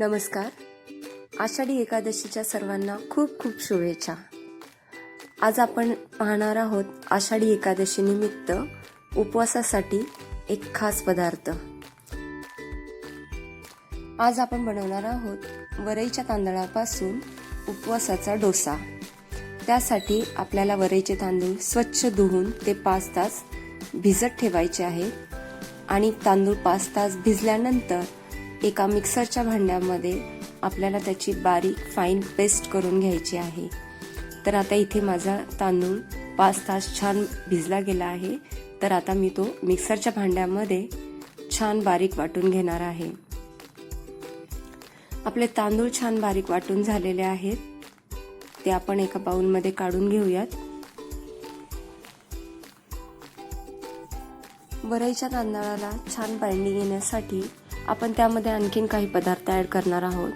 नमस्कार. आषाढी एकादशीच्या सर्वांना खूप खूप शुभेच्छा. आज आपण पाहणार आहोत आषाढी एकादशी निमित्त उपवासासाठी एक खास पदार्थ. आज आपण बनवणार आहोत वरईच्या तांदळापासून उपवासाचा डोसा. त्यासाठी आपल्याला वरईचे तांदूळ स्वच्छ धुवून ते पाच तास भिजत ठेवायचे आहे आणि तांदूळ पाच तास भिजल्यानंतर एका मिक्सरच्या भांड्यामध्ये आपल्याला त्याची बारीक फाईन पेस्ट करून घ्यायची आहे. तर आता इथे माझा तांदूळ पाच तास छान भिजला गेला आहे. तर आता मी तो मिक्सरच्या भांड्यामध्ये छान बारीक वाटून घेणार आहे. आपले तांदूळ छान बारीक वाटून झालेले आहेत. ते आपण एका बाऊलमध्ये काढून घेऊयात. वरईच्या तांदळाला छान बाइंडिंग येण्यासाठी आपण त्यामध्ये आणखीन काही पदार्थ ॲड करणार आहोत.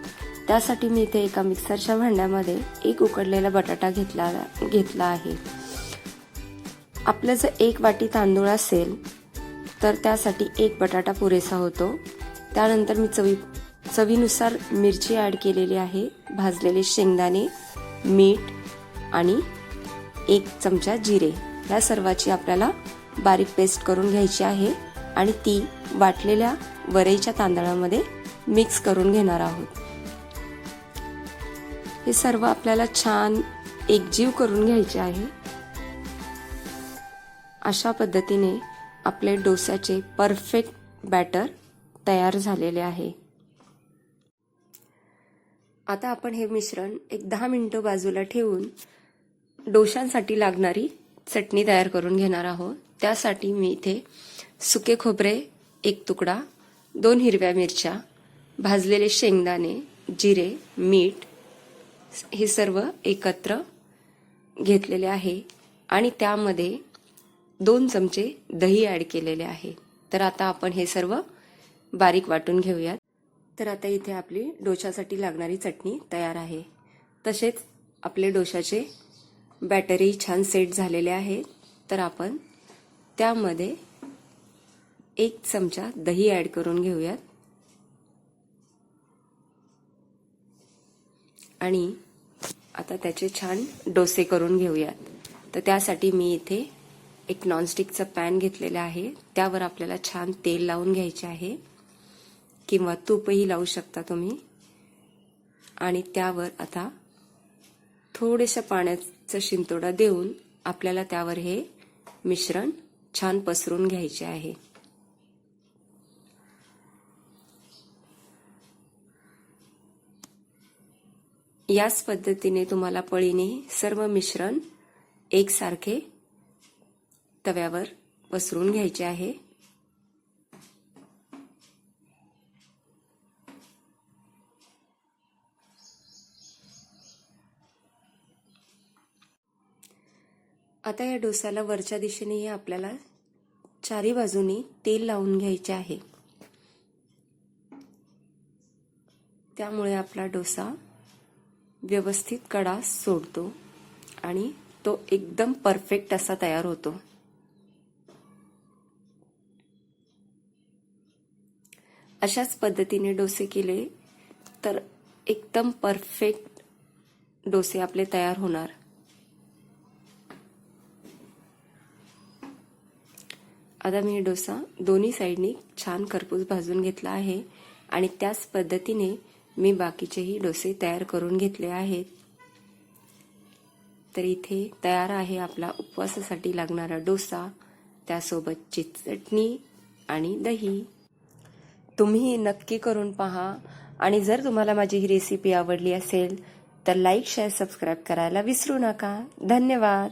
त्यासाठी मी इथे एका मिक्सरच्या भांड्यामध्ये एक उकडलेला बटाटा घेतला घेतला आहे. आपलं जर एक वाटी तांदूळ असेल तर त्यासाठी एक बटाटा पुरेसा होतो. त्यानंतर मी चवी चवीनुसार मिरची ॲड केलेली आहे. भाजलेले शेंगदाणे मीठ आणि एक चमचा जिरे. या सर्वाची आपल्याला बारीक पेस्ट करून घ्यायची आहे आणि ती वाटलेल्या वरईच्या तांदळामध्ये मिक्स करून घेणार आहोत. हे सर्व आपल्याला छान एकजीव करून घ्यायचे आहे. अशा पद्धतीने आपले डोस्याचे परफेक्ट बॅटर तयार झालेले आहे. आता आपण हे मिश्रण एक दहा मिनटं बाजूला ठेवून डोशांसाठी लागणारी चटणी तयार करून घेणार आहोत. त्यासाठी मी इथे सुके खोबरे एक तुकडा दोन हिरव्या मिरच्या भाजलेले शेंगदाणे जिरे मीठ हे सर्व एकत्र घेतलेले आहे. आणि त्यामध्ये दोन चमचे दही ॲड केलेले आहे. तर आता आपण हे सर्व बारीक वाटून घेऊयात. तर आता इथे आपली डोशासाठी लागणारी चटणी तयार आहे. तसेच आपले डोशाचे बॅटरी छान सेट झालेले आहे. तर आपण त्यामध्ये एक चमचा दही ॲड करून घेऊयात. आणि आता त्याचे छान डोसे करून घेऊयात. तर त्यासाठी मी इथे एक नॉनस्टिकचं पॅन घेतलेलं आहे. त्यावर आपल्याला छान तेल लावून घ्यायचे आहे. किंवा तूपही लावू शकता तुम्ही. आणि त्यावर आता थोडेशा पाण्याचा शिंतोडा देऊन आपल्याला त्यावर हे मिश्रण छान पसरून घ्यायचे आहे. याच पद्धतीने तुम्हाला पळीने सर्व मिश्रण एकसारखे तव्यावर पसरून घ्यायचे आहे. आता या डोसाला वरच्या दिशेनेही आपल्याला चारी बाजूनी तेल लावून घ्यायचे आहे. त्यामुळे आपला डोसा व्यवस्थित कडा सोडतो आणि तो एकदम परफेक्ट असा तयार होतो. अशाच पद्धतीने डोसे केले तर एकदम परफेक्ट डोसे आपले तयार होणार. आता मी डोसा दोन्ही साईडनी छान खरपूस भाजून घेतला आहे आणि त्याच पद्धतीने मी बाकीचेही डोसे तयार करून घेतले आहेत. तर इथे तयार आहे आपला उपवासासाठी लागणारा डोसा त्यासोबतची चटणी आणि दही. तुम्ही नक्की करून पहा आणि जर तुम्हाला माझी ही रेसिपी आवडली असेल तर लाईक शेअर सबस्क्राईब करायला विसरू नका. धन्यवाद!